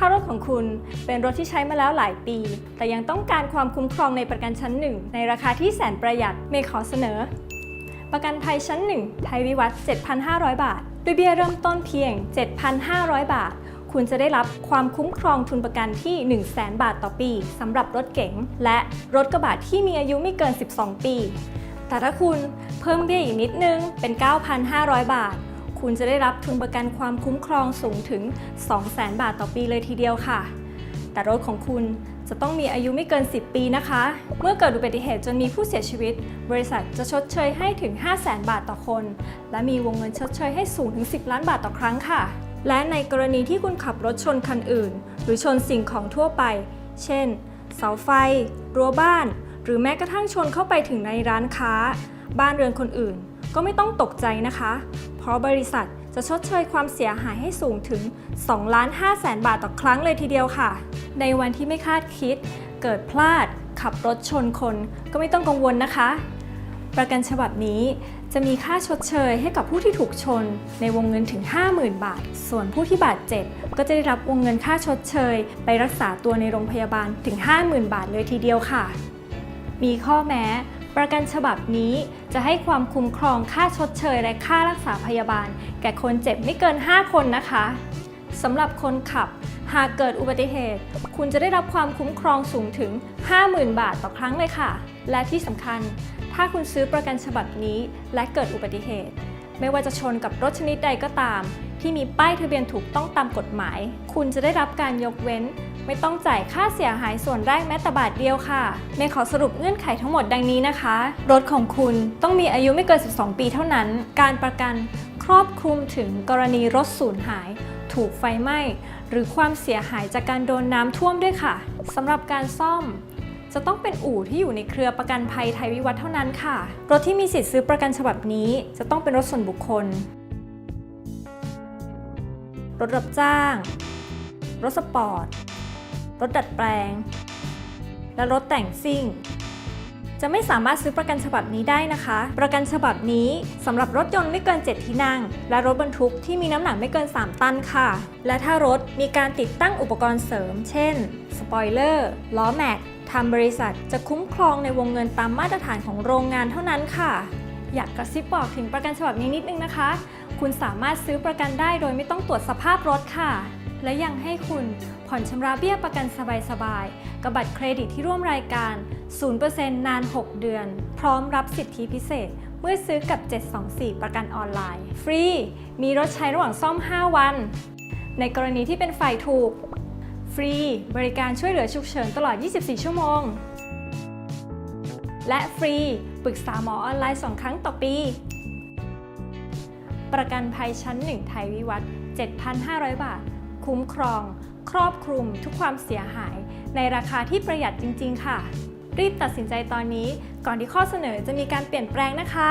ถ้ารถของคุณเป็นรถที่ใช้มาแล้วหลายปี แต่ยังต้องการความคุ้มครองในประกันชั้นหนึ่งในราคาที่แสนประหยัดเมย์ขอเสนอ ประกันภัยชั้น1ไทยวิวัฒน์7,500 บาทด้วยเบี้ยเริ่มต้นเพียง 7,500 บาท คุณจะได้รับความคุ้มครองทุนประกันที่ 100,000บาทต่อปีสำหรับรถเก๋งและรถกระบะที่มีอายุไม่เกิน 12 ปี แต่ถ้าคุณเพิ่มเบี้ยอีกนิดนึงเป็น 9,500 บาท คุณจะได้รับทุนประกันความคุ้มครองสูงถึง 200,000 บาทต่อปีเลยทีเดียวค่ะ แต่รถของคุณจะต้องมีอายุไม่เกิน 10 ปีนะคะ เมื่อเกิดอุบัติเหตุจนมีผู้เสียชีวิต บริษัทจะชดเชยให้ถึง 5 0 0 0 0 0 บาทต่อคน และมีวงเงินชดเชยให้สูงถึง 10 ล้านบาทต่อครั้งค่ะ และในกรณีที่คุณขับรถชนคันอื่น หรือชนสิ่งของทั่วไป เช่น เสาไฟ รั้วบ้าน หรือแม้กระทั่งชนเข้าไปถึงในร้านค้า บ้านเรือนคนอื่น ก็ไม่ต้องตกใจนะคะ ราะบริษัทจะชดเชยความเสียหายให้สูงถึง 2 ล้าน5แสนบาทต่อครั้งเลยทีเดียวค่ะ ในวันที่ไม่คาดคิด เกิดพลาด ขับรถชนคน ก็ไม่ต้องกังวลนะคะ ประกันฉบับนี้จะมีค่าชดเชยให้กับผู้ที่ถูกชน ในวงเงินถึง 50,000 บาท ส่วนผู้ที่บาดเจ็บ ก็จะได้รับวงเงินค่าชดเชย ไปรักษาตัวในโรงพยาบาลถึง 50,000 บาทเลยทีเดียวค่ะ มีข้อแม้ ประกันฉบับนี้ จะให้ความคุ้มครองค่าชดเชย และค่ารักษาพยาบาล แก่คนเจ็บไม่เกิน 5 คนนะคะสำหรับคนขับ หากเกิดอุบัติเหตุ คุณจะได้รับความคุ้มครองสูงถึง 50,000 บาทต่อครั้งเลยค่ะ และที่สำคัญ ถ้าคุณซื้อประกันฉบับนี้ และเกิดอุบัติเหตุ ไม่ว่าจะชนกับรถชนิดใดก็ตาม ที่มีป้ายทะเบียนถูกต้องตามกฎหมาย คุณจะได้รับการยกเว้น ไม่ต้องจ่ายค่าเสียหายส่วนแรกแม้แต่บาทเดียวค่ะเมย์ขอสรุปเงื่อนไขทั้งหมดดังนี้นะคะ รถของคุณต้องมีอายุไม่เกิน 12 ปีเท่านั้น การประกันครอบคลุมถึงกรณีรถสูญหาย ถูกไฟไหม้ หรือความเสียหายจากการโดนน้ำท่วมด้วยค่ะสำหรับการซ่อมจะต้องเป็นอู่ที่อยู่ในเครือประกันภัยไทยวิวัฒน์เท่านั้นค่ะ รถที่มีสิทธิ์ซื้อประกันฉบับนี้ จะต้องเป็นรถส่วนบุคคล รถรับจ้าง รถสปอร์ต รถดัดแปลง และรถแต่งซิ่ง จะไม่สามารถซื้อประกันฉบับนี้ได้นะคะ ประกันฉบับนี้สำหรับรถยนต์ไม่เกิน 7 ที่นั่ง และรถบรรทุกที่มีน้ำหนักไม่เกิน 3 ตันค่ะ และถ้ารถมีการติดตั้งอุปกรณ์เสริม เช่น สปอยเลอร์ ล้อแม็กทางบริษัทจะคุ้มครองในวงเงินตามมาตรฐานของโรงงานเท่านั้นค่ะ อยากกระซิบบอกถึงประกันฉบับนี้นิดนึงนะคะ คุณสามารถซื้อประกันได้โดยไม่ต้องตรวจสภาพรถค่ะ และยังให้คุณผ่อนชำระเบี้ยประกันสบายๆกับบัตรเครดิตที่ร่วมรายการ 0%นาน 6 เดือน พร้อมรับสิทธิพิเศษ เมื่อซื้อกับ 724 ประกันออนไลน์ ฟรี มีรถใช้ระหว่างซ่อม 5 วัน ในกรณีที่เป็นฝ่ายถูก ฟรี บริการช่วยเหลือฉุกเฉินตลอด 24 ชั่วโมง และฟรี ปรึกษาหมอออนไลน์ 2 ครั้งต่อปี ประกันภัยชั้น 1 ไทยวิวัฒน์7,500 บาท คุ้มครอง ครอบคลุมทุกความเสียหาย ในราคาที่ประหยัดจริง ๆ ค่ะ รีบตัดสินใจตอนนี้ ก่อนที่ข้อเสนอจะมีการเปลี่ยนแปลงนะคะ